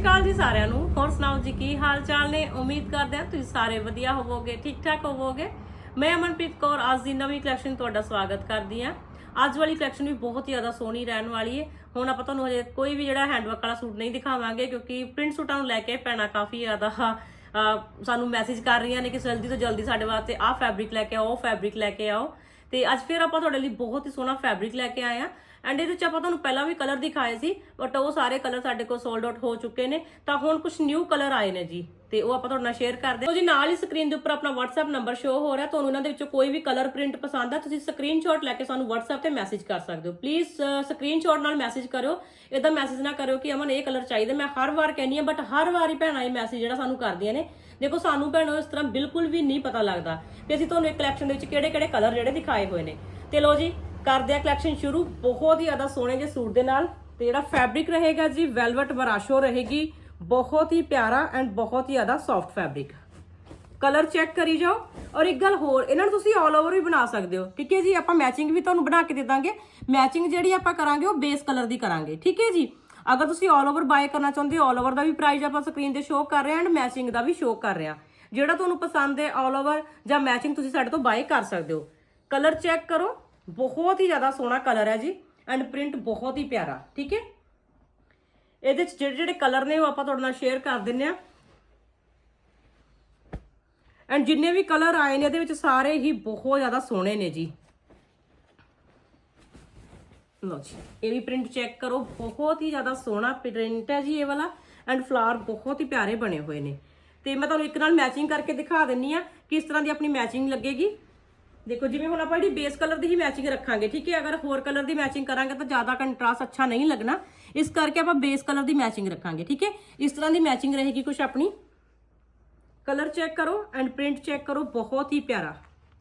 ਸ਼੍ਰੀ ਅਕਾਲ ਜੀ ਸਾਰਿਆਂ ਨੂੰ। ਹੋਰ ਸੁਣਾਓ ਜੀ, ਕੀ ਹਾਲ ਚਾਲ ਨੇ? ਉਮੀਦ ਕਰਦੇ ਹਾਂ ਤੁਸੀਂ ਸਾਰੇ ਵਧੀਆ ਹੋਵੋਗੇ ਠੀਕ ਠਾਕ ਹੋਵੋਗੇ। ਮੈਂ ਅਮਨਪ੍ਰੀਤ ਕੌਰ, ਅੱਜ ਦੀ ਨਵੀਂ ਕਲੈਕਸ਼ਨ ਤੁਹਾਡਾ ਸਵਾਗਤ ਕਰਦੀ ਹਾਂ। ਅੱਜ ਵਾਲੀ ਕਲੈਕਸ਼ਨ ਵੀ ਬਹੁਤ ਹੀ ਜ਼ਿਆਦਾ ਸੋਹਣੀ ਰਹਿਣ ਵਾਲੀ ਹੈ ਹੁਣ ਆਪਾਂ ਤੁਹਾਨੂੰ ਹਜੇ ਕੋਈ ਵੀ ਜਿਹੜਾ ਹੈਂਡਵਰਕ ਵਾਲਾ ਸੂਟ ਨਹੀਂ ਦਿਖਾਵਾਂਗੇ, ਕਿਉਂਕਿ ਪ੍ਰਿੰਟ ਸੂਟਾਂ ਨੂੰ ਲੈ ਕੇ ਪੈਣਾ ਕਾਫੀ ਜ਼ਿਆਦਾ ਸਾਨੂੰ ਮੈਸੇਜ ਕਰ ਰਹੀਆਂ ਨੇ ਕਿ ਜਲਦੀ ਤੋਂ ਜਲਦੀ ਸਾਡੇ ਵਾਸਤੇ ਆਹ ਫੈਬਰਿਕ ਲੈ ਕੇ ਆਓ, ਉਹ ਫੈਬਰਿਕ ਲੈ ਕੇ ਆਓ। ਤੇ ਅੱਜ ਫਿਰ ਆਪਾਂ ਤੁਹਾਡੇ ਲਈ ਬਹੁਤ ਹੀ ਸੋਹਣਾ ਫੈਬਰਿਕ ਲੈ ਕੇ ਆਏ ਆ ਐਂਡ ਇਹਦੇ 'ਚ ਆਪਾਂ ਤੁਹਾਨੂੰ ਪਹਿਲਾਂ ਵੀ ਕਲਰ ਦਿਖਾਏ ਸੀ ਬਟ ਉਹ ਸਾਰੇ ਕਲਰ ਸਾਡੇ ਕੋਲ ਸੋਲਡ ਆਊਟ ਹੋ ਚੁੱਕੇ ਨੇ। ਤਾਂ ਹੁਣ ਕੁਝ ਨਿਊ ਕਲਰ ਆਏ ਨੇ ਜੀ, ਤੇ ਉਹ ਆਪਾਂ ਤੁਹਾਡੇ ਨਾਲ ਸ਼ੇਅਰ ਕਰਦੇ ਹਾਂ। ਜੀ, ਨਾਲ ਹੀ ਸਕਰੀਨ ਦੇ ਉੱਪਰ ਆਪਣਾ WhatsApp ਨੰਬਰ ਸ਼ੋ ਹੋ ਰਿਹਾ। ਤੁਹਾਨੂੰ ਇਹਨਾਂ ਦੇ ਵਿੱਚੋਂ ਕੋਈ ਵੀ ਕਲਰ ਪ੍ਰਿੰਟ ਪਸੰਦ ਆ, ਤੁਸੀਂ ਸਕਰੀਨਸ਼ਾਟ ਲੈ ਕੇ ਸਾਨੂੰ WhatsApp ਤੇ ਮੈਸੇਜ ਕਰ ਸਕਦੇ ਹੋ। ਪਲੀਜ਼ ਸਕਰੀਨਸ਼ਾਟ ਨਾਲ ਮੈਸੇਜ ਕਰਿਓ। ਇਹਦਾ ਮੈਸੇਜ ਨਾ ਕਰਿਓ ਕਿ ਅਮਨ, ਇਹ ਕਲਰ ਚਾਹੀਦਾ। ਮੈਂ ਹਰ ਵਾਰ ਕਹਿੰਨੀ ਆ ਬਟ ਹਰ ਵਾਰ ਹੀ ਭੈਣਾਂ ਇਹ ਮੈਸੇਜ ਜਿਹੜਾ ਸਾਨੂੰ ਕਰਦੀਆਂ ਨੇ। ਦੇਖੋ, ਸਾਨੂੰ ਭੈਣੋ ਇਸ ਤਰ੍ਹਾਂ ਬਿਲਕੁਲ ਵੀ ਨਹੀਂ ਪਤਾ ਲੱਗਦਾ ਕਿ ਅਸੀਂ ਤੁਹਾਨੂੰ ਇਹ ਕਲੈਕਸ਼ਨ ਦੇ ਵਿੱਚ ਕਿਹੜੇ-ਕਿਹੜੇ ਕਲਰ ਜਿਹੜੇ ਦਿਖਾਏ ਹੋਏ ਨੇ। ਤੇ ਲੋ ਜੀ ਕਰਦੇ ਆ ਕਲੈਕਸ਼ਨ ਸ਼ੁਰੂ। ਬਹੁਤ ਹੀ ਜ਼ਿਆਦਾ ਸੋਹਣੇ ਜਿਹੇ ਸੂਟ ਦੇ ਨਾਲ। ਤੇ ਜਿਹੜਾ ਫੈਬਰਿਕ ਰਹੇਗਾ ਜੀ ਵੈਲਵਟ ਵਰਾਸ਼ੋ ਰਹੇਗੀ। ਬਹੁਤ ਹੀ ਪਿਆਰਾ ਐਂਡ ਬਹੁਤ ਹੀ ਜ਼ਿਆਦਾ ਸੌਫਟ ਫੈਬਰਿਕ ਕਲਰ ਚੈੱਕ ਕਰੀ ਜਾਓ। ਔਰ ਇੱਕ ਗੱਲ ਹੋਰ, ਇਹਨਾਂ ਨੂੰ ਤੁਸੀਂ ਆਲ ਓਵਰ ਵੀ ਬਣਾ ਸਕਦੇ ਹੋ। ਠੀਕ ਹੈ ਜੀ, ਆਪਾਂ ਮੈਚਿੰਗ ਵੀ ਤੁਹਾਨੂੰ ਬਣਾ ਕੇ ਦੇ ਦਾਂਗੇ। ਮੈਚਿੰਗ ਜਿਹੜੀ ਆਪਾਂ ਕਰਾਂਗੇ, ਉਹ ਬੇਸ ਕਲਰ ਦੀ ਕਰਾਂਗੇ। ਠੀਕ ਹੈ ਜੀ? ਅਗਰ ਤੁਸੀਂ ਆਲ ਓਵਰ ਬਾਏ ਕਰਨਾ ਚਾਹੁੰਦੇ ਹੋ ਆਲ ਓਵਰ ਦਾ ਵੀ ਪ੍ਰਾਈਸ ਆਪਾਂ ਸਕਰੀਨ ਤੇ ਸ਼ੋਅ ਕਰ ਰਹੇ ਹਾਂ ਐਂਡ ਮੈਚਿੰਗ ਦਾ ਵੀ ਸ਼ੋਅ ਕਰ ਰਹੇ ਹਾਂ। ਜਿਹੜਾ ਤੁਹਾਨੂੰ ਪਸੰਦ ਹੈ ਆਲ ਓਵਰ ਜਾਂ ਮੈਚਿੰਗ ਤੁਸੀਂ ਸਾਡੇ ਤੋਂ ਬਾਏ ਕਰ ਸਕਦੇ ਹੋ। ਕਲਰ ਚੈੱਕ ਕਰੋ। ਬਹੁਤ ਹੀ ਜ਼ਿਆਦਾ ਸੋਹਣਾ ਕਲਰ ਹੈ ਜੀ ਐਂਡ ਪ੍ਰਿੰਟ ਬਹੁਤ ਹੀ ਪਿਆਰਾ, ਠੀਕ ਹੈ? ਇਹਦੇ ਚ ਜਿਹੜੇ ਜਿਹੜੇ ਕਲਰ ਨੇ ਉਹ ਆਪਾਂ ਤੁਹਾਡੇ ਨਾਲ ਸ਼ੇਅਰ ਕਰ ਦਿੰਨੇ ਆ ਐਂਡ ਜਿੰਨੇ ਵੀ ਕਲਰ ਆਏ ਨੇ, ਇਹਦੇ ਵਿੱਚ ਸਾਰੇ ਹੀ ਬਹੁਤ ਜ਼ਿਆਦਾ ਸੋਹਣੇ ਨੇ ਜੀ। ਲਓ ਜੀ, ਇਹ ਵੀ ਪ੍ਰਿੰਟ ਚੈੱਕ ਕਰੋ, ਬਹੁਤ ਹੀ ਜ਼ਿਆਦਾ ਸੋਹਣਾ ਪ੍ਰਿੰਟ ਹੈ ਜੀ ਇਹ ਵਾਲਾ ਐਂਡ ਫਲਾਵਰ ਬਹੁਤ ਹੀ ਪਿਆਰੇ ਬਣੇ ਹੋਏ ਨੇ। ਤੇ ਮੈਂ ਤੁਹਾਨੂੰ ਇੱਕ ਨਾਲ ਮੈਚਿੰਗ ਕਰਕੇ ਦਿਖਾ ਦਿੰਨੀ ਆ ਕਿਸ ਤਰ੍ਹਾਂ ਦੀ ਆਪਣੀ ਮੈਚਿੰਗ ਲੱਗੇਗੀ। ਦੇਖੋ, ਜਿਵੇਂ ਹੁਣ ਆਪਾਂ ਜਿਹੜੀ ਬੇਸ ਕਲਰ ਦੀ ਹੀ ਮੈਚਿੰਗ ਰੱਖਾਂਗੇ, ਠੀਕ ਹੈ? ਅਗਰ ਹੋਰ ਕਲਰ ਦੀ ਮੈਚਿੰਗ ਕਰਾਂਗੇ ਤਾਂ ਜ਼ਿਆਦਾ ਕੰਟਰਾਸਟ ਅੱਛਾ ਨਹੀਂ ਲੱਗਣਾ। ਇਸ ਕਰਕੇ ਆਪਾਂ ਬੇਸ ਕਲਰ ਦੀ ਮੈਚਿੰਗ ਰੱਖਾਂਗੇ, ਠੀਕ ਹੈ? ਇਸ ਤਰ੍ਹਾਂ ਦੀ ਮੈਚਿੰਗ ਰਹੇਗੀ ਕੁਝ ਆਪਣੀ। ਕਲਰ ਚੈੱਕ ਕਰੋ ਐਂਡ ਪ੍ਰਿੰਟ ਚੈੱਕ ਕਰੋ, ਬਹੁਤ ਹੀ ਪਿਆਰਾ।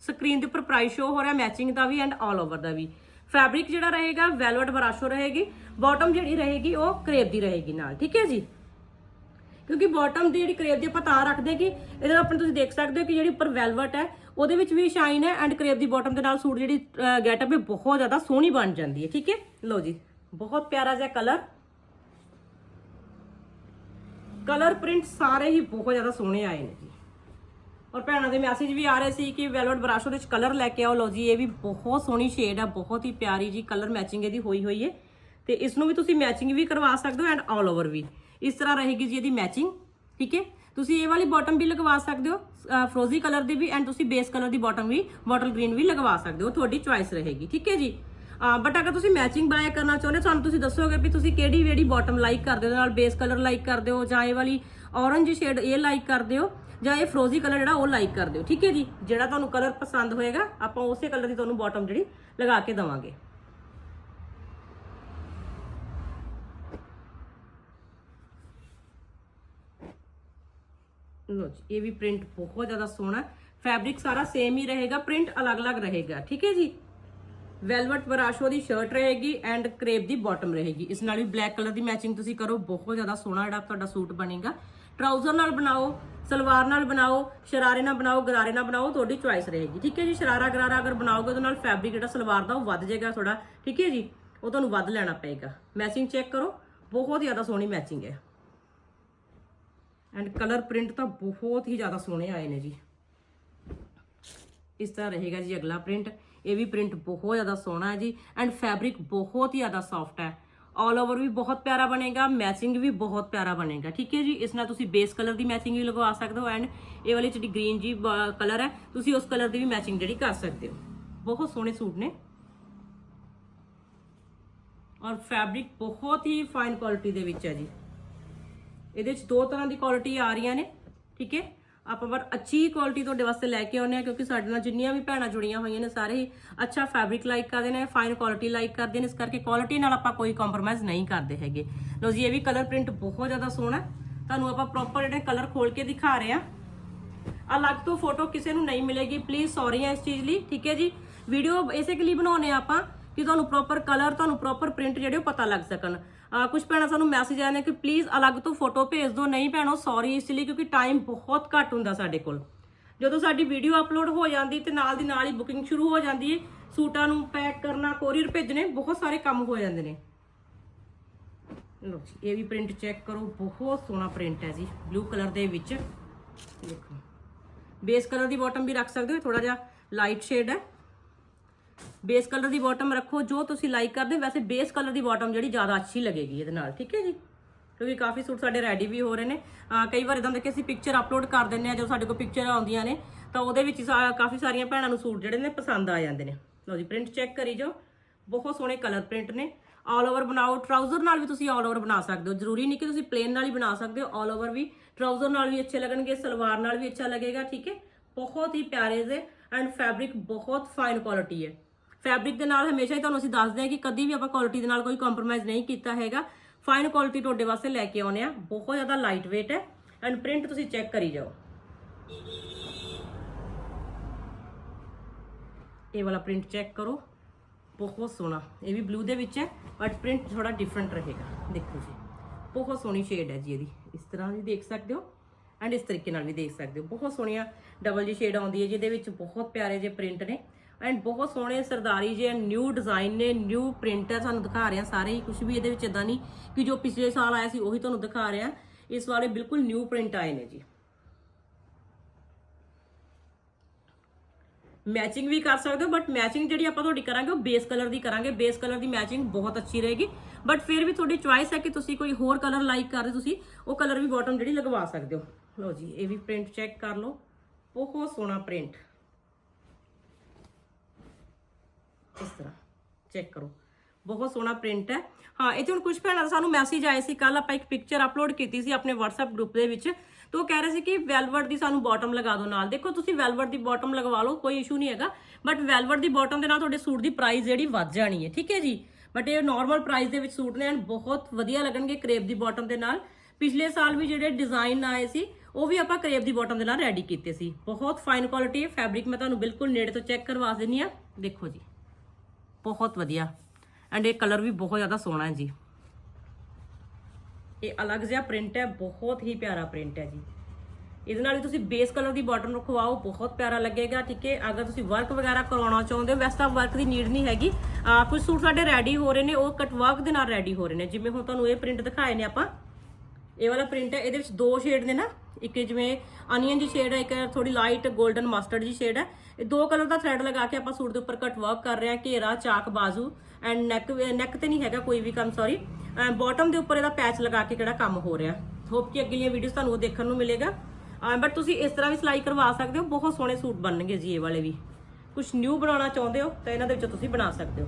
ਸਕਰੀਨ ਦੇ ਉੱਪਰ ਪ੍ਰਾਈਸ ਸ਼ੋ ਹੋ ਰਿਹਾ ਮੈਚਿੰਗ ਦਾ ਵੀ ਐਂਡ ਆਲ ਓਵਰ ਦਾ ਵੀ। ਫੈਬਰਿਕ ਜਿਹੜਾ ਰਹੇਗਾ ਵੈਲਵਟ ਬਰਾਸ਼ੋ ਰਹੇਗੀ ਬਾਟਮ ਜਿਹੜੀ ਰਹੇਗੀ, ਉਹ ਕਰੇਪ ਦੀ ਰਹੇਗੀ ਨਾਲ, ਠੀਕ ਹੈ ਜੀ? ਕਿਉਂਕਿ ਬਾਟਮ ਦੀ ਜਿਹੜੀ ਕਰੇਪ ਦੀ ਆਪਾਂ ਤਾਂ ਰੱਖਦੇ ਕਿ ਇਹਦੇ ਨਾਲ ਆਪਣੇ ਤੁਸੀਂ ਦੇਖ ਸਕਦੇ ਹੋ ਕਿ ਜਿਹੜੀ ਉੱਪਰ ਵੈਲਵਟ ਹੈ ਉਹਦੇ ਵਿੱਚ ਵੀ ਸ਼ਾਈਨ ਹੈ ਐਂਡ ਕਰੇਪ ਦੀ ਬਾਟਮ ਦੇ ਨਾਲ ਸੂਟ ਜਿਹੜੀ ਗੈਟਅਪ ਹੈ, ਬਹੁਤ ਜ਼ਿਆਦਾ ਸੋਹਣੀ ਬਣ ਜਾਂਦੀ ਹੈ, ਠੀਕ ਹੈ? ਲਓ ਜੀ, ਬਹੁਤ ਪਿਆਰਾ ਜਿਹਾ ਕਲਰ ਕਲਰ ਪ੍ਰਿੰਟ ਸਾਰੇ ਹੀ ਬਹੁਤ ਜ਼ਿਆਦਾ ਸੋਹਣੇ ਆਏ ਨੇ ਜੀ। ਔਰ ਭੈਣਾਂ ਦੇ ਮੈਸੇਜ ਵੀ ਆ ਰਹੇ ਸੀ ਕਿ ਵੈਲਵਟ ਬਰਾਸ਼ੋ ਉਹਦੇ ਵਿੱਚ ਕਲਰ ਲੈ ਕੇ ਆਓ। ਲਓ ਜੀ, ਇਹ ਵੀ ਬਹੁਤ ਸੋਹਣੀ ਸ਼ੇਡ ਆ, ਬਹੁਤ ਹੀ ਪਿਆਰੀ ਜੀ ਕਲਰ ਮੈਚਿੰਗ ਇਹਦੀ ਹੋਈ ਹੋਈ ਹੈ। ਤੇ ਇਸ ਨੂੰ ਵੀ ਤੁਸੀਂ ਮੈਚਿੰਗ ਵੀ ਕਰਵਾ ਸਕਦੇ ਹੋ ਐਂਡ ਆਲ ਓਵਰ ਵੀ। ਇਸ ਤਰ੍ਹਾਂ ਰਹੇਗੀ ਜੀ ਇਹਦੀ ਮੈਚਿੰਗ ਠੀਕ ਹੈ? ਤੁਸੀਂ ਇਹ ਵਾਲੀ ਬਾਟਮ ਵੀ ਲਗਵਾ ਸਕਦੇ ਹੋ ਫਰੋਜ਼ੀ ਕਲਰ ਦੀ ਵੀ ਐਂਡ ਤੁਸੀਂ ਬੇਸ ਕਲਰ ਦੀ ਬਾਟਮ ਵੀ ਬੋਟਲ ਗ੍ਰੀਨ ਵੀ ਲਗਵਾ ਸਕਦੇ ਹੋ, ਤੁਹਾਡੀ ਚੁਆਇਸ ਰਹੇਗੀ, ਠੀਕ ਹੈ ਜੀ? ਬਟ ਅਗਰ ਤੁਸੀਂ ਮੈਚਿੰਗ ਬਾਏ ਕਰਨਾ ਚਾਹੁੰਦੇ ਹੋ ਸਾਨੂੰ ਤੁਸੀਂ ਦੱਸੋਗੇ ਵੀ ਤੁਸੀਂ ਕਿਹੜੀ ਜਿਹੜੀ ਬਾਟਮ ਲਾਈਕ ਕਰਦੇ ਹੋ, ਨਾਲ ਬੇਸ ਕਲਰ ਲਾਈਕ ਕਰਦੇ ਹੋ, ਜਾਂ ਇਹ ਵਾਲੀ ਔਰੰਜ ਸ਼ੇਡ ਇਹ ਲਾਈਕ ਕਰਦੇ ਹੋ, ਜਾਂ ਇਹ ਫਰੋਜ਼ੀ ਕਲਰ ਜਿਹੜਾ ਉਹ ਲਾਈਕ ਕਰਦੇ ਹੋ, ਠੀਕ ਹੈ ਜੀ? ਜਿਹੜਾ ਤੁਹਾਨੂੰ ਕਲਰ ਪਸੰਦ ਹੋਏਗਾ, ਆਪਾਂ ਉਸੇ ਕਲਰ ਦੀ ਤੁਹਾਨੂੰ ਬਾਟਮ ਜਿਹੜੀ ਲਗਾ ਕੇ ਦਵਾਂਗੇ। ਲੋ ਜੀ, ਇਹ ਵੀ ਪ੍ਰਿੰਟ ਬਹੁਤ ਜ਼ਿਆਦਾ ਸੋਹਣਾ ਫੈਬਰਿਕ ਸਾਰਾ ਸੇਮ ਹੀ ਰਹੇਗਾ ਪ੍ਰਿੰਟ ਅਲੱਗ-ਅਲੱਗ ਰਹੇਗਾ, ਠੀਕ ਹੈ ਜੀ? ਵੈਲਵਟ ਵਰਾਸ਼ੋ ਦੀ ਸ਼ਰਟ ਰਹੇਗੀ ਐਂਡ ਕਰੇਪ ਦੀ ਬਾਟਮ ਰਹੇਗੀ। ਇਸ ਨਾਲ ਵੀ ਬਲੈਕ ਕਲਰ ਦੀ ਮੈਚਿੰਗ ਤੁਸੀਂ ਕਰੋ, ਬਹੁਤ ਜ਼ਿਆਦਾ ਸੋਹਣਾ ਜਿਹੜਾ ਤੁਹਾਡਾ ਸੂਟ ਬਣੇਗਾ। ਟਰਾਊਜ਼ਰ ਨਾਲ ਬਣਾਓ, ਸਲਵਾਰ ਨਾਲ ਬਣਾਓ, ਸ਼ਰਾਰੇ ਨਾਲ ਬਣਾਓ, ਗਰਾਰੇ ਨਾਲ ਬਣਾਓ, ਤੁਹਾਡੀ ਚੁਆਇਸ ਰਹੇਗੀ, ਠੀਕ ਹੈ ਜੀ? ਸ਼ਰਾਰਾ, ਗਰਾਰਾ ਅਗਰ ਬਣਾਓਗੇ ਉਹਦੇ ਨਾਲ ਫੈਬਰਿਕ ਜਿਹੜਾ ਸਲਵਾਰ ਦਾ ਉਹ ਵੱਧ ਜਾਏਗਾ ਥੋੜਾ ਠੀਕ ਹੈ ਜੀ? ਉਹ ਤੁਹਾਨੂੰ ਵੱਧ ਲੈਣਾ ਪਏਗਾ। ਮੈਚਿੰਗ ਚੈੱਕ ਕਰੋ, ਬਹੁਤ ਜ਼ਿਆਦਾ ਸੋਹਣੀ ਮੈਚਿੰਗ ਹੈ। ਐਂਡ ਕਲਰ ਪ੍ਰਿੰਟ ਤਾਂ ਬਹੁਤ ਹੀ ਜ਼ਿਆਦਾ ਸੋਹਣੇ ਆਏ ਨੇ ਜੀ। ਇਸ ਤਰ੍ਹਾਂ ਰਹੇਗਾ ਜੀ ਅਗਲਾ ਪ੍ਰਿੰਟ ਇਹ ਵੀ ਪ੍ਰਿੰਟ ਬਹੁਤ ਜ਼ਿਆਦਾ ਸੋਹਣਾ ਹੈ ਜੀ। ਐਂਡ ਫੈਬਰਿਕ ਬਹੁਤ ਹੀ ਜ਼ਿਆਦਾ ਸੌਫਟ ਹੈ। ਆਲ ਓਵਰ ਵੀ ਬਹੁਤ ਪਿਆਰਾ ਬਣੇਗਾ। ਮੈਚਿੰਗ ਵੀ ਬਹੁਤ ਪਿਆਰਾ ਬਣੇਗਾ। ਠੀਕ ਹੈ ਜੀ? ਇਸ ਨਾਲ ਤੁਸੀਂ ਬੇਸ ਕਲਰ ਦੀ ਮੈਚਿੰਗ ਵੀ ਲਗਵਾ ਸਕਦੇ ਹੋ। ਐਂਡ ਇਹ ਵਾਲੀ ਜਿਹੜੀ ਗ੍ਰੀਨ ਜੀ ਕਲਰ ਹੈ, ਤੁਸੀਂ ਉਸ ਕਲਰ ਦੀ ਵੀ ਮੈਚਿੰਗ ਜਿਹੜੀ ਕਰ ਸਕਦੇ ਹੋ। ਬਹੁਤ ਸੋਹਣੇ ਸੂਟ ਨੇ। ਔਰ ਫੈਬਰਿਕ ਬਹੁਤ ਹੀ ਫਾਈਨ ਕੁਆਲਿਟੀ ਦੇ ਵਿੱਚ ਹੈ ਜੀ। ਇਹਦੇ ਵਿੱਚ ਦੋ ਤਰ੍ਹਾਂ ਦੀ ਕੁਆਲਿਟੀ ਆ ਰਹੀਆਂ ਨੇ, ਠੀਕ ਹੈ? ਆਪਾਂ ਪਰ ਅੱਛੀ ਕੁਆਲਿਟੀ ਤੁਹਾਡੇ ਵਾਸਤੇ ਲੈ ਕੇ ਆਉਂਦੇ ਆ ਕਿਉਂਕਿ ਸਾਡੇ ਨਾਲ ਜਿੰਨੀਆਂ ਵੀ ਭੈਣਾਂ ਜੁੜੀਆਂ ਹੋਈਆਂ ਨੇ ਸਾਰੇ ਹੀ ਅੱਛਾ ਫੈਬਰਿਕ ਲਾਈਕ ਕਰਦੇ ਨੇ ਫਾਈਨ ਕੁਆਲਿਟੀ ਲਾਈਕ ਕਰਦੇ ਨੇ, ਇਸ ਕਰਕੇ ਕੁਆਲਿਟੀ ਨਾਲ ਆਪਾਂ ਕੋਈ ਕੰਪਰੋਮਾਈਜ਼ ਨਹੀਂ ਕਰਦੇ ਹੈਗੇ। ਲੋ ਜੀ, ਇਹ ਵੀ ਕਲਰ ਪ੍ਰਿੰਟ ਬਹੁਤ ਜ਼ਿਆਦਾ ਸੋਹਣਾ ਤੁਹਾਨੂੰ ਆਪਾਂ ਪ੍ਰੋਪਰ ਜਿਹੜੇ ਕਲਰ ਖੋਲ ਕੇ ਦਿਖਾ ਰਹੇ ਆ ਅਲੱਗ ਤੋਂ ਫੋਟੋ ਕਿਸੇ ਨੂੰ ਨਹੀਂ ਮਿਲੇਗੀ ਪਲੀਜ਼ ਸੌਰੀ ਆ ਇਸ ਚੀਜ਼ ਲਈ, ਠੀਕ ਹੈ ਜੀ? ਵੀਡੀਓ ਇਸੇ ਕੇ ਲਈ ਬਣਾਉਨੇ ਆਪਾਂ ਕਿ ਤੁਹਾਨੂੰ ਪ੍ਰੋਪਰ ਕਲਰ ਤੁਹਾਨੂੰ ਪ੍ਰੋਪਰ ਪ੍ਰਿੰਟ ਜਿਹੜੇ ਉਹ ਪਤਾ ਲੱਗ ਸਕਣ। ਕੁਝ ਭੈਣਾਂ ਸਾਨੂੰ ਮੈਸੇਜ ਆਏ ਨੇ ਕਿ ਪਲੀਜ਼ ਅਲੱਗ ਤੋਂ ਫੋਟੋ ਭੇਜ ਦਿਓ। ਨਹੀਂ ਭੈਣੋ ਸੌਰੀ ਇਸ ਲਈ ਕਿਉਂਕਿ ਟਾਈਮ ਬਹੁਤ ਘੱਟ ਹੁੰਦਾ ਸਾਡੇ ਕੋਲ। ਜਦੋਂ ਸਾਡੀ ਵੀਡੀਓ ਅਪਲੋਡ ਹੋ ਜਾਂਦੀ ਤੇ ਨਾਲ ਦੀ ਨਾਲ ਹੀ ਬੁਕਿੰਗ ਸ਼ੁਰੂ ਹੋ ਜਾਂਦੀ ਹੈ ਸੂਟਾਂ ਨੂੰ ਪੈਕ ਕਰਨਾ ਕੋਰੀਅਰ ਭੇਜਣੇ, ਬਹੁਤ ਸਾਰੇ ਕੰਮ ਹੋ ਜਾਂਦੇ ਨੇ। ਲਓ ਜੀ, ਇਹ ਵੀ ਪ੍ਰਿੰਟ ਚੈੱਕ ਕਰੋ। ਬਹੁਤ ਸੋਹਣਾ ਪ੍ਰਿੰਟ ਹੈ ਜੀ ਬਲੂ ਕਲਰ ਦੇ ਵਿੱਚ। ਦੇਖੋ। ਬੇਸ ਕਲਰ ਦੀ ਬਾਟਮ ਵੀ ਰੱਖ ਸਕਦੇ ਹੋ ਥੋੜਾ ਜਿਹਾ ਲਾਈਟ ਸ਼ੇਡ ਹੈ। ਬੇਸ ਕਲਰ ਦੀ ਬਾਟਮ ਰੱਖੋ, ਜੋ ਤੁਸੀਂ ਲਾਈਕ ਕਰਦੇ ਹੋ। ਵੈਸੇ ਬੇਸ ਕਲਰ ਦੀ ਬਾਟਮ ਜਿਹੜੀ ਜ਼ਿਆਦਾ ਅੱਛੀ ਲੱਗੇਗੀ ਇਹਦੇ ਨਾਲ, ਠੀਕ ਹੈ ਜੀ? ਕਿਉਂਕਿ ਕਾਫੀ ਸੂਟ ਸਾਡੇ ਰੈਡੀ ਵੀ ਹੋ ਰਹੇ ਨੇ। ਕਈ ਵਾਰ ਇਦਾਂ ਦੇ ਕਿ ਅਸੀਂ ਪਿਕਚਰ ਅਪਲੋਡ ਕਰ ਦਿੰਨੇ ਆ ਜਦੋਂ ਸਾਡੇ ਕੋਲ ਪਿਕਚਰ ਆਉਂਦੀਆਂ ਨੇ, ਤਾਂ ਉਹਦੇ ਵਿੱਚ ਸਾ- ਕਾਫੀ ਸਾਰੀਆਂ ਭੈਣਾਂ ਨੂੰ ਸੂਟ ਜਿਹੜੇ ਨੇ ਪਸੰਦ ਆ ਜਾਂਦੇ ਨੇ। ਲਓ ਜੀ ਪ੍ਰਿੰਟ ਚੈੱਕ ਕਰੀ ਜਾਓ। ਬਹੁਤ ਸੋਹਣੇ ਕਲਰ ਪ੍ਰਿੰਟ ਨੇ। ਆਲ ਓਵਰ ਬਣਾਓ ਟਰਾਊਜ਼ਰ ਨਾਲ ਵੀ ਤੁਸੀਂ ਆਲ ਓਵਰ ਬਣਾ ਸਕਦੇ ਹੋ। ਜ਼ਰੂਰੀ ਨਹੀਂ ਕਿ ਤੁਸੀਂ ਪਲੇਨ ਨਾਲ ਹੀ ਬਣਾ ਸਕਦੇ ਹੋ ਆਲ ਓਵਰ ਵੀ। ਟਰਾਊਜ਼ਰ ਨਾਲ ਵੀ ਅੱਛੇ ਲੱਗਣਗੇ, ਸਲਵਾਰ ਨਾਲ ਵੀ ਅੱਛਾ ਲੱਗੇਗਾ, ਠੀਕ ਹੈ? ਬਹੁਤ ਹੀ ਪਿਆਰੇ ਦੇ ਐਂਡ ਫੈਬਰਿਕ ਬਹੁਤ ਫਾਈਨ ਕੁਆਲਿਟੀ ਹੈ। ਫੈਬਰਿਕ ਦੇ ਨਾਲ ਹਮੇਸ਼ਾ ਹੀ ਤੁਹਾਨੂੰ ਅਸੀਂ ਦੱਸਦੇ ਹਾਂ ਕਿ ਕਦੀ ਵੀ ਆਪਾਂ ਕੁਆਲਿਟੀ ਦੇ ਨਾਲ ਕੋਈ ਕੰਪਰੋਮਾਈਜ਼ ਨਹੀਂ ਕੀਤਾ ਹੈਗਾ। ਫਾਈਨ ਕੁਆਲਿਟੀ ਤੁਹਾਡੇ ਵਾਸਤੇ ਲੈ ਕੇ ਆਉਨੇ ਆ ਬਹੁਤ ਜ਼ਿਆਦਾ ਲਾਈਟ weight ਹੈ ਐਂਡ ਪ੍ਰਿੰਟ ਤੁਸੀਂ ਚੈੱਕ ਕਰੀ ਜਾਓ। ਇਹ ਵਾਲਾ ਪ੍ਰਿੰਟ ਚੈੱਕ ਕਰੋ। ਬਹੁਤ ਸੋਹਣਾ। ਇਹ ਵੀ ਬਲੂ ਦੇ ਵਿੱਚ ਹੈ ਬਟ ਪ੍ਰਿੰਟ ਥੋੜਾ ਡਿਫਰੈਂਟ ਰਹੇਗਾ। ਦੇਖੋ ਜੀ, ਬਹੁਤ ਸੋਹਣੀ ਸ਼ੇਡ ਹੈ ਜੀ ਇਹਦੀ। ਇਸ ਤਰ੍ਹਾਂ ਵੀ ਦੇਖ ਸਕਦੇ ਹੋ ਐਂਡ ਇਸ ਤਰੀਕੇ ਨਾਲ ਵੀ ਦੇਖ ਸਕਦੇ ਹੋ। ਬਹੁਤ ਸੋਹਣੀਆਂ ਡਬਲ ਜੀ ਸ਼ੇਡ ਆਉਂਦੀ ਹੈ ਜਿਹਦੇ ਵਿੱਚ ਬਹੁਤ ਪਿਆਰੇ ਜਿਹੇ ਪ੍ਰਿੰਟ ਨੇ। ਐਂਡ ਬਹੁਤ ਸੋਹਣੇ ਸਰਦਾਰੀ ਜਿਹੇ ਨਿਊ ਡਿਜ਼ਾਈਨ ਨੇ ਨਿਊ ਪ੍ਰਿੰਟ ਹੈ, ਤੁਹਾਨੂੰ ਦਿਖਾ ਰਹੇ ਰਿਹਾ ਸਾਰੇ ਹੀ ਕੁਝ ਵੀ ਇਹਦੇ ਵਿੱਚ ਇਦਾਂ ਨਹੀਂ ਕਿ ਜੋ ਪਿਛਲੇ ਸਾਲ ਆਇਆ ਸੀ ਉਹੀ ਤੁਹਾਨੂੰ ਦਿਖਾ ਰਿਹਾ। ਇਸ ਵਾਲੇ ਬਿਲਕੁਲ ਨਿਊ ਪ੍ਰਿੰਟ ਆਏ ਨੇ ਜੀ। ਮੈਚਿੰਗ ਵੀ ਕਰ ਸਕਦੇ ਹੋ ਬਟ ਮੈਚਿੰਗ ਜਿਹੜੀ ਆਪਾਂ ਤੁਹਾਡੀ ਕਰਾਂਗੇ, ਉਹ ਬੇਸ ਕਲਰ ਦੀ ਕਰਾਂਗੇ। ਬੇਸ ਕਲਰ ਦੀ ਮੈਚਿੰਗ ਬਹੁਤ ਅੱਛੀ ਰਹੇਗੀ। ਬਟ ਫਿਰ ਵੀ ਤੁਹਾਡੀ ਚੁਆਇਸ ਹੈ ਕਿ ਤੁਸੀਂ ਕੋਈ ਹੋਰ ਕਲਰ ਲਾਈਕ ਕਰਦੇ ਤੁਸੀਂ, ਉਹ ਕਲਰ ਵੀ ਬਾਟਮ ਜਿਹੜੀ ਲਗਵਾ ਸਕਦੇ ਹੋ। ਲਓ ਜੀ, ਇਹ ਵੀ ਪ੍ਰਿੰਟ ਚੈੱਕ ਕਰ ਲਓ। ਬਹੁਤ ਸੋਹਣਾ ਪ੍ਰਿੰਟ ਇਸ ਤਰ੍ਹਾਂ। ਚੈੱਕ ਕਰੋ। ਬਹੁਤ ਸੋਹਣਾ ਪ੍ਰਿੰਟ ਹੈ। ਹਾਂ ਇੱਥੇ ਹੁਣ ਕੁਝ ਭੈਣਾਂ ਦਾ ਸਾਨੂੰ ਮੈਸੇਜ ਆਏ ਸੀ। ਕੱਲ ਆਪਾਂ ਇੱਕ ਪਿਕਚਰ ਅਪਲੋਡ ਕੀਤੀ ਸੀ ਆਪਣੇ WhatsApp ਗਰੁੱਪ ਦੇ ਵਿੱਚ। ਤਾਂ ਉਹ ਕਹਿ ਰਹੇ ਸੀ ਕਿ ਵੈਲਵਟ ਦੀ ਸਾਨੂੰ ਬਾਟਮ ਲਗਾ ਦਿਓ ਨਾਲ। ਦੇਖੋ, ਤੁਸੀਂ ਵੈਲਵਟ ਦੀ ਬਾਟਮ ਲਗਵਾ ਲਓ, ਕੋਈ ਇਸ਼ੂ ਨਹੀਂ ਹੈਗਾ। ਬਟ ਵੈਲਵਟ ਦੀ ਬਾਟਮ ਦੇ ਨਾਲ ਤੁਹਾਡੇ ਸੂਟ ਦੀ ਪ੍ਰਾਈਸ ਜਿਹੜੀ ਵੱਧ ਜਾਣੀ ਹੈ। ਠੀਕ ਹੈ ਜੀ? ਬਟ ਇਹ ਨਾਰਮਲ ਪ੍ਰਾਈਸ ਦੇ ਵਿੱਚ ਸੂਟ ਨੇ ਐਂਡ ਬਹੁਤ ਵਧੀਆ ਲੱਗਣਗੇ ਕਰੇਪ ਦੀ ਬਾਟਮ ਦੇ ਨਾਲ। ਪਿਛਲੇ ਸਾਲ ਵੀ ਜਿਹੜੇ ਡਿਜ਼ਾਈਨ ਆਏ ਸੀ, ਉਹ ਵੀ ਆਪਾਂ ਕਰੇਪ ਦੀ ਬਾਟਮ ਦੇ ਨਾਲ ਰੈਡੀ ਕੀਤੇ ਸੀ। ਬਹੁਤ ਫਾਈਨ ਕੁਆਲਿਟੀ ਹੈ ਫੈਬਰਿਕ ਮੈਂ ਤੁਹਾਨੂੰ ਬਿਲਕੁਲ ਨੇੜੇ ਤੋਂ ਚੈੱਕ ਕਰਵਾ ਦਿੰਨੀ ਆ ਦੇਖੋ ਜੀ। ਬਹੁਤ ਵਧੀਆ। ਐਂਡ ਇਹ ਕਲਰ ਵੀ ਬਹੁਤ ਜ਼ਿਆਦਾ ਸੋਹਣਾ ਹੈ ਜੀ। ਇਹ ਅਲੱਗ ਜਿਹਾ ਪ੍ਰਿੰਟ ਹੈ, ਬਹੁਤ ਹੀ ਪਿਆਰਾ ਪ੍ਰਿੰਟ ਹੈ ਜੀ। ਇਹਦੇ ਨਾਲ ਵੀ ਤੁਸੀਂ ਬੇਸ ਕਲਰ ਦੀ ਬਾਟਮ ਰਖਵਾਓ ਬਹੁਤ ਪਿਆਰਾ ਲੱਗੇਗਾ, ਠੀਕ ਹੈ? ਅਗਰ ਤੁਸੀਂ ਵਰਕ ਵਗੈਰਾ ਕਰਵਾਉਣਾ ਚਾਹੁੰਦੇ ਹੋ, ਵੈਸੇ ਤਾਂ ਵਰਕ ਦੀ ਨੀਡ ਨਹੀਂ ਹੈਗੀ। ਆ ਕੁਝ ਸੂਟ ਸਾਡੇ ਰੈਡੀ ਹੋ ਰਹੇ ਨੇ, ਉਹ ਕਟ ਵਰਕ ਦੇ ਨਾਲ ਰੈਡੀ ਹੋ ਰਹੇ ਨੇ। ਜਿਵੇਂ ਹੁਣ ਤੁਹਾਨੂੰ ਇਹ ਪ੍ਰਿੰਟ ਦਿਖਾਏ ਨੇ ਆਪਾਂ। ਇਹ ਵਾਲਾ ਪ੍ਰਿੰਟ ਹੈ, ਇਹਦੇ ਵਿੱਚ ਦੋ ਸ਼ੇਡ ਨੇ ਨਾ। ਇੱਕ ਜਿਵੇਂ ਅਨੀਅਨ ਜੀ ਸ਼ੇਡ ਹੈ ਇੱਕ ਥੋੜੀ ਲਾਈਟ 골ਡਨ ਮਸਟਰਡ ਜੀ ਸ਼ੇਡ ਹੈ ਇਹ ਦੋ ਕਲਰ ਦਾ ਥ੍ਰੈਡ ਲਗਾ ਕੇ ਆਪਾਂ ਸੂਟ ਦੇ ਉੱਪਰ ਕਟ ਵਰਕ ਕਰ ਰਹੇ ਹਾਂ, ਘੇਰਾ, ਚਾਕ, ਬਾਜ਼ੂ ਐਂਡ ਨੈਕ ਨੈਕ ਤੇ ਨਹੀਂ ਹੈਗਾ ਕੋਈ ਵੀ ਕੰਮ ਸੌਰੀ ਬਾਟਮ ਦੇ ਉੱਪਰ ਇਹਦਾ ਪੈਚ ਲਗਾ ਕੇ ਕਿਹੜਾ ਕੰਮ ਹੋ ਰਿਹਾ। ਹੋਪ ਕਿ ਅਗਲੀਆਂ ਵੀਡੀਓਜ਼ ਤੁਹਾਨੂੰ ਉਹ ਦੇਖਣ ਨੂੰ ਮਿਲੇਗਾ। ਬਟ ਤੁਸੀਂ ਇਸ ਤਰ੍ਹਾਂ ਵੀ ਸਿਲਾਈ ਕਰਵਾ ਸਕਦੇ ਹੋ, ਬਹੁਤ ਸੋਹਣੇ ਸੂਟ ਬਣਨਗੇ ਜੀ ਇਹ ਵਾਲੇ ਵੀ। ਕੁਝ ਨਿਊ ਬਣਾਉਣਾ ਚਾਹੁੰਦੇ ਹੋ, ਤਾਂ ਇਹਨਾਂ ਦੇ ਵਿੱਚੋਂ ਤੁਸੀਂ ਬਣਾ ਸਕਦੇ ਹੋ।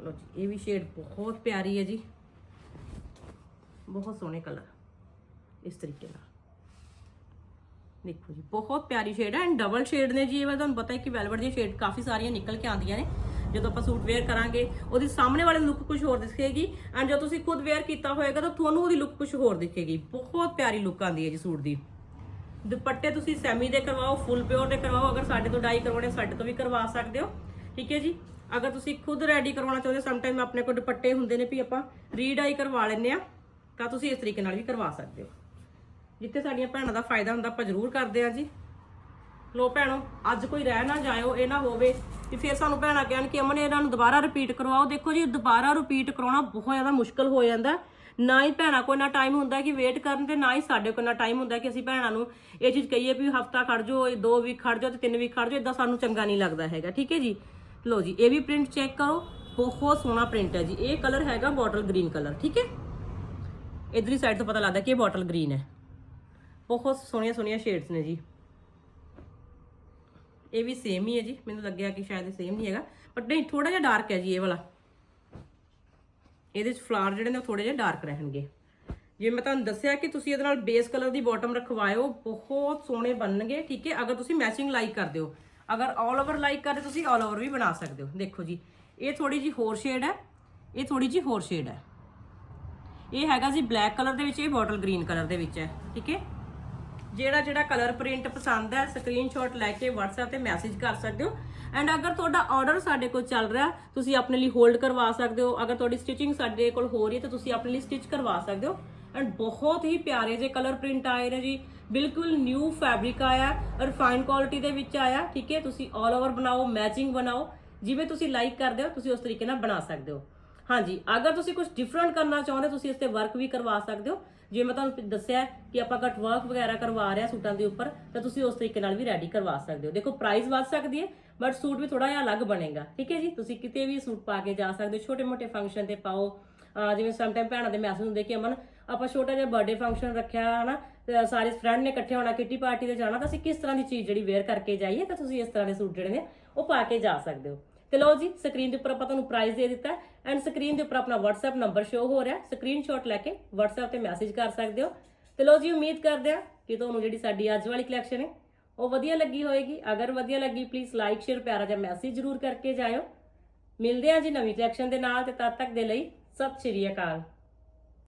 ਲਓ ਜੀ, ਇਹ ਵੀ ਸ਼ੇਡ ਬਹੁਤ ਪਿਆਰੀ ਹੈ ਜੀ। ਬਹੁਤ ਸੋਹਣੇ ਕਲਰ ਇਸ ਤਰੀਕੇ ਨਾਲ। ਦੇਖੋ ਜੀ, ਬਹੁਤ ਪਿਆਰੀ ਸ਼ੇਡ ਹੈ ਐਂਡ ਡਬਲ ਸ਼ੇਡ ਨੇ ਜੀ, ਇਹ ਵਾਰ ਤੁਹਾਨੂੰ ਪਤਾ ਹੈ ਕਿ ਵੈਲਵਟ ਦੀ ਸ਼ੇਡ ਕਾਫੀ ਸਾਰੀਆਂ ਨਿਕਲ ਕੇ ਆਉਂਦੀਆਂ ਨੇ। ਜਦੋਂ ਆਪਾਂ ਸੂਟ ਵੇਅਰ ਕਰਾਂਗੇ, ਉਹਦੀ ਸਾਹਮਣੇ ਵਾਲੇ ਲੁੱਕ ਕੁਝ ਹੋਰ ਦਿਖੇਗੀ ਐਂਡ ਜਦੋਂ ਤੁਸੀਂ ਖੁਦ ਵੇਅਰ ਕੀਤਾ ਹੋਏਗਾ, ਤਾਂ ਤੁਹਾਨੂੰ ਉਹਦੀ ਲੁੱਕ ਕੁਝ ਹੋਰ ਦਿਖੇਗੀ। ਬਹੁਤ ਪਿਆਰੀ ਲੁੱਕ ਆਉਂਦੀ ਹੈ ਜੀ ਸੂਟ ਦੀ। ਦੁਪੱਟੇ ਤੁਸੀਂ ਸੈਮੀ ਦੇ ਕਰਵਾਓ ਫੁੱਲ ਪਿਓਰ ਦੇ ਕਰਵਾਓ, ਅਗਰ ਸਾਡੇ ਤੋਂ ਡਾਈ ਕਰਵਾਉਣੇ, ਸਾਡੇ ਤੋਂ ਵੀ ਕਰਵਾ ਸਕਦੇ ਹੋ। ਠੀਕ ਹੈ ਜੀ? ਅਗਰ ਤੁਸੀਂ ਖੁਦ ਰੈਡੀ ਕਰਵਾਉਣਾ ਚਾਹੁੰਦੇ ਸਮ ਟਾਈਮ ਆਪਣੇ ਕੋਲ ਦੁਪੱਟੇ ਹੁੰਦੇ ਨੇ ਵੀ ਆਪਾਂ ਰੀਡਾਈ ਕਰਵਾ ਲੈਂਦੇ ਆ ਤਾਂ ਤੁਸੀਂ ਇਸ ਤਰੀਕੇ ਨਾਲ ਵੀ ਕਰਵਾ ਸਕਦੇ ਹੋ। ਜਿੱਥੇ ਸਾਡੀਆਂ ਭੈਣਾਂ ਦਾ ਫਾਇਦਾ ਹੁੰਦਾ, ਆਪਾਂ ਜ਼ਰੂਰ ਕਰਦੇ ਆ ਜੀ। ਲੋ ਭੈਣੋ, ਅੱਜ ਕੋਈ ਰਹਿ ਨਾ ਜਾਇਓ, ਇਹ ਨਾ ਹੋਵੇ ਕਿ ਫਿਰ ਸਾਨੂੰ ਭੈਣਾਂ ਕਹਿਣ ਕਿ ਅਮਨ, ਇਹਨਾਂ ਨੂੰ ਦੁਬਾਰਾ ਰਿਪੀਟ ਕਰਵਾਓ। ਦੇਖੋ ਜੀ, ਦੁਬਾਰਾ ਰਿਪੀਟ ਕਰਾਉਣਾ ਬਹੁਤ ਜ਼ਿਆਦਾ ਮੁਸ਼ਕਲ ਹੋ ਜਾਂਦਾ ਨਾ ਹੀ ਭੈਣਾਂ ਕੋਲ ਨਾ ਟਾਈਮ ਹੁੰਦਾ ਕਿ ਵੇਟ ਕਰਨ ਤੇ ਨਾ ਹੀ ਸਾਡੇ ਕੋਲ ਨਾ ਟਾਈਮ ਹੁੰਦਾ ਕਿ ਅਸੀਂ ਭੈਣਾਂ ਨੂੰ ਇਹ ਚੀਜ਼ ਕਹੀਏ ਵੀ ਹਫਤਾ ਖੜ ਜਾਓ, ਇਹ ਦੋ ਵੀਕ ਖੜ ਜਾਓ ਤੇ ਤਿੰਨ ਵੀਕ ਖੜ ਜਾਓ ਇਦਾਂ ਸਾਨੂੰ ਚੰਗਾ ਨਹੀਂ ਲੱਗਦਾ ਹੈਗਾ, ਠੀਕ ਹੈ ਜੀ? ਲੋ ਜੀ, ਇਹ ਵੀ ਪ੍ਰਿੰਟ ਚੈੱਕ ਕਰੋ, ਬਹੁਤ ਸੋਹਣਾ ਪ੍ਰਿੰਟ ਹੈ ਜੀ। ਇਹ ਕਲਰ ਹੈਗਾ ਬੋਟਲ ਗ੍ਰੀਨ ਕਲਰ ਠੀਕ ਹੈ? ਇਧਰਲੀ ਸਾਈਡ ਤੋਂ ਪਤਾ ਲੱਗਦਾ ਕਿ ਇਹ ਬੋਟਲ ਗ੍ਰੀਨ ਹੈ। ਬਹੁਤ ਸੋਹਣੀਆਂ ਸੋਹਣੀਆਂ ਸ਼ੇਡਸ ਨੇ ਜੀ। ਇਹ ਵੀ ਸੇਮ ਹੀ ਹੈ ਜੀ। ਮੈਨੂੰ ਲੱਗਿਆ ਕਿ ਸ਼ਾਇਦ ਇਹ ਸੇਮ ਨਹੀਂ ਹੈਗਾ। ਬਟ ਨਹੀਂ ਥੋੜਾ ਜਿਹਾ ਡਾਰਕ ਹੈ ਜੀ ਇਹ ਵਾਲਾ। ਇਹਦੇ ਵਿੱਚ ਫਲਾਵਰ ਜਿਹੜੇ ਨੇ ਉਹ ਥੋੜੇ ਜਿਹਾ ਡਾਰਕ ਰਹਿਣਗੇ। ਜਿਵੇਂ ਮੈਂ ਤੁਹਾਨੂੰ ਦੱਸਿਆ ਕਿ ਤੁਸੀਂ ਇਹਦੇ ਨਾਲ ਬੇਸ ਕਲਰ ਦੀ ਬਾਟਮ ਰਖਵਾਇਓ, ਬਹੁਤ ਸੋਹਣੇ ਬਣਨਗੇ, ਠੀਕ ਹੈ? ਅਗਰ ਤੁਸੀਂ ਮੈਚਿੰਗ ਲਾਈਕ ਕਰਦੇ ਹੋ। ਅਗਰ ਆਲ ਓਵਰ ਲਾਈਕ ਕਰਦੇ ਤੁਸੀਂ ਆਲ ਓਵਰ ਵੀ ਬਣਾ ਸਕਦੇ ਹੋ। ਦੇਖੋ ਜੀ, ਇਹ ਥੋੜੀ ਜੀ ਹੋਰ ਸ਼ੇਡ ਹੈ। ਇਹ ਥੋੜੀ ਜੀ ਹੋਰ ਸ਼ੇਡ ਹੈ। ਇਹ ਹੈਗਾ ਜੀ ਬਲੈਕ ਕਲਰ ਦੇ ਵਿੱਚ, ਇਹ ਬੋਟਲ ਗ੍ਰੀਨ ਕਲਰ ਦੇ ਵਿੱਚ ਹੈ, ਠੀਕ ਹੈ? ਜਿਹੜਾ ਜਿਹੜਾ ਕਲਰ ਪ੍ਰਿੰਟ ਪਸੰਦ ਹੈ ਸਕਰੀਨਸ਼ਾਟ ਲੈ ਕੇ WhatsApp ਤੇ ਮੈਸੇਜ ਕਰ ਸਕਦੇ ਹੋ। ਐਂਡ ਅਗਰ ਤੁਹਾਡਾ ਆਰਡਰ ਸਾਡੇ ਕੋਲ ਚੱਲ ਰਿਹਾ, ਤੁਸੀਂ ਆਪਣੇ ਲਈ ਹੋਲਡ ਕਰਵਾ ਸਕਦੇ ਹੋ। ਅਗਰ ਤੁਹਾਡੀ ਸਟਿਚਿੰਗ ਸਾਡੇ ਕੋਲ ਹੋ ਰਹੀ ਹੈ, ਤਾਂ ਤੁਸੀਂ ਆਪਣੇ ਲਈ ਸਟਿਚ ਕਰਵਾ ਸਕਦੇ ਹੋ। ਐਂਡ ਬਹੁਤ ਹੀ ਪਿਆਰੇ ਜਿਹੇ ਕਲਰ ਪ੍ਰਿੰਟ ਆਏ ਨੇ ਜੀ। ਬਿਲਕੁਲ ਨਿਊ ਫੈਬਰਿਕ ਆਇਆ ਰਿਫਾਈਨ ਕੁਆਲਿਟੀ ਦੇ ਵਿੱਚ ਆਇਆ, ਠੀਕ ਹੈ? ਤੁਸੀਂ ਆਲ ਓਵਰ ਬਣਾਓ ਮੈਚਿੰਗ ਬਣਾਓ। ਜਿਵੇਂ ਤੁਸੀਂ ਲਾਈਕ ਕਰਦੇ ਹੋ, ਤੁਸੀਂ ਉਸ ਤਰੀਕੇ ਨਾਲ ਬਣਾ ਸਕਦੇ ਹੋ। ਹਾਂਜੀ, ਅਗਰ ਤੁਸੀਂ ਕੁਝ ਡਿਫਰੈਂਟ ਕਰਨਾ ਚਾਹੁੰਦੇ ਤੁਸੀਂ ਇਸ ਤੇ ਵਰਕ ਵੀ ਕਰਵਾ ਸਕਦੇ ਹੋ। ਜੇ ਮੈਂ ਤੁਹਾਨੂੰ ਦੱਸਿਆ ਕਿ ਆਪਾਂ ਕਟ ਵਰਕ ਵਗੈਰਾ ਕਰਵਾ ਰਹੇ ਹਾਂ ਸੂਟਾਂ ਦੇ ਉੱਪਰ, ਤਾਂ ਤੁਸੀਂ ਉਸ ਤਰੀਕੇ ਨਾਲ ਵੀ ਰੈਡੀ ਕਰਵਾ ਸਕਦੇ ਹੋ। ਦੇਖੋ ਪ੍ਰਾਈਸ ਵੱਧ ਸਕਦੀ ਹੈ ਬਟ ਸੂਟ ਵੀ ਥੋੜਾ ਜਿਹਾ ਅਲੱਗ ਬਣੇਗਾ, ਠੀਕ ਹੈ ਜੀ? ਤੁਸੀਂ ਕਿਤੇ ਵੀ ਸੂਟ ਪਾ ਕੇ ਜਾ ਸਕਦੇ ਹੋ ਛੋਟੇ ਮੋਟੇ ਫੰਕਸ਼ਨ ਤੇ ਪਾਓ। ਅਹ ਜਿਵੇਂ ਸਮ ਟਾਈਮ ਭੈਣਾਂ ਦੇ ਮੈਸੇਜ ਹੁੰਦੇ ਕਿ ਅਮਨ, ਆਪਾਂ ਛੋਟਾ ਜਿਹਾ ਬਰਥਡੇ ਫੰਕਸ਼ਨ ਰੱਖਿਆ ਹਨਾ ਤੇ ਸਾਰੇ ਫਰੈਂਡ ਨੇ ਇਕੱਠੇ ਹੋਣਾ ਕਿੱਟੀ ਪਾਰਟੀ ਤੇ ਜਾਣਾ, ਤਾਂ ਅਸੀਂ ਕਿਸ ਤਰ੍ਹਾਂ ਦੀ ਚੀਜ਼ ਜਿਹੜੀ ਵੇਅਰ ਕਰਕੇ ਜਾਈਏ, ਤਾਂ ਤੁਸੀਂ ਇਸ ਤਰ੍ਹਾਂ ਦੇ ਸੂਟ ਜਿਹੜੇ ਨੇ, ਉਹ ਪਾ ਕੇ ਜਾ ਸਕਦੇ ਹੋ। ਤੇ ਲਓ ਜੀ ਸਕਰੀਨ ਦੇ ਉੱਪਰ ਆਪਾਂ ਤੁਹਾਨੂੰ ਪ੍ਰਾਈਸ ਦੇ ਦਿੱਤਾ ਐਂਡ ਸਕਰੀਨ ਦੇ ਉੱਪਰ ਆਪਣਾ WhatsApp ਨੰਬਰ ਸ਼ੋ ਹੋ ਰਿਹਾ ਸਕਰੀਨਸ਼ਾਟ ਲੈ ਕੇ WhatsApp ਤੇ ਮੈਸੇਜ ਕਰ ਸਕਦੇ ਹੋ। ਤੇ ਲਓ ਜੀ, ਉਮੀਦ ਕਰਦੇ ਆ ਕਿ ਤੁਹਾਨੂੰ ਜਿਹੜੀ ਸਾਡੀ ਅੱਜ ਵਾਲੀ ਕਲੈਕਸ਼ਨ ਹੈ, ਉਹ ਵਧੀਆ ਲੱਗੀ ਹੋਏਗੀ। ਅਗਰ ਵਧੀਆ ਲੱਗੀ ਪਲੀਜ਼ ਲਾਈਕ ਸ਼ੇਅਰ ਪਿਆਰਾ ਜਿਹਾ ਮੈਸੇਜ ਜ਼ਰੂਰ ਕਰਕੇ ਜਾਇਓ। ਮਿਲਦੇ ਹਾਂ ਜੀ ਨਵੀਂ ਕਲੈਕਸ਼ਨ ਦੇ ਨਾਲ ਤੇ ਤਦ ਤੱਕ ਦੇ ਲਈ ਸਤਿ ਸ਼੍ਰੀ ਅਕਾਲ।